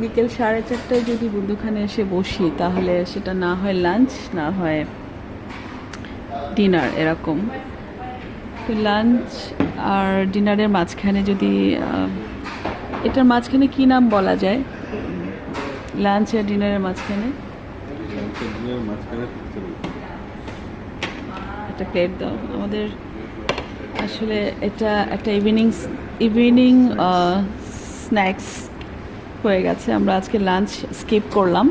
বিকেল সাড়ে চারটায় যদি বন্ধুখানে এসে বসি, তাহলে সেটা না হয় লাঞ্চ না হয় ডিনার এরকম। তো লাঞ্চ আর ডিনারের মাঝখানে যদি এটার মাঝখানে কি নাম বলা যায়? লাঞ্চ আর ডিনারের মাঝখানে। একটা প্লেট দাও। আমাদের আসলে এটা একটা ইভিনিং ইভিনিং স্ন্যাক্স হয়ে গেছে আমরা আজকে লাঞ্চ স্কিপ করলাম।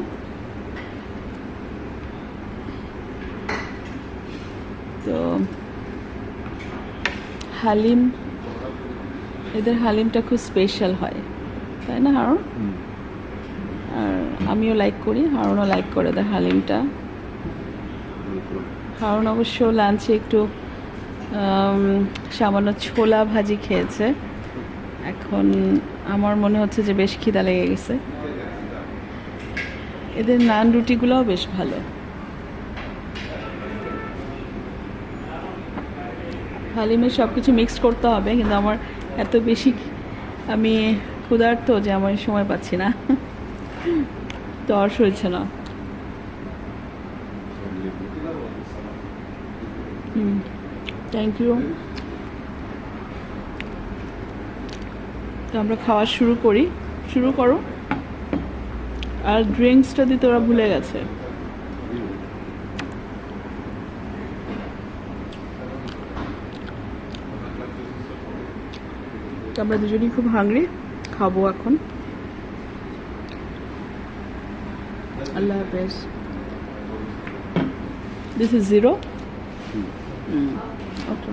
তো হালিম এদের হালিমটা খুব স্পেশাল হয় তাই না হারুন? আর আমিও লাইক করি হারুনও লাইক করে এদের হালিমটা। কারণ অবশ্য লাঞ্চে একটু সামান্য ছোলা ভাজি খেয়েছে। এখন আমার মনে হচ্ছে যে বেশ খিদা লেগে গেছে। এদের নান রুটিগুলোও বেশ ভালো। হালিমে সব কিছু মিক্স করতে হবে, কিন্তু আমার এত বেশি আমি ক্ষুধার্ত যে আমার সময় পাচ্ছি না। তর্স হয়েছে না। হুম থ্যাংক ইউ তো আমরা খাওয়া শুরু করি। শুরু করো। আর ড্রিঙ্কসটা দিতে ওরা ভুলে গেছে। আমরা দুজনেই খুব হাংরি খাব এখন। আল্লাহ হাফেজ। This is zero okay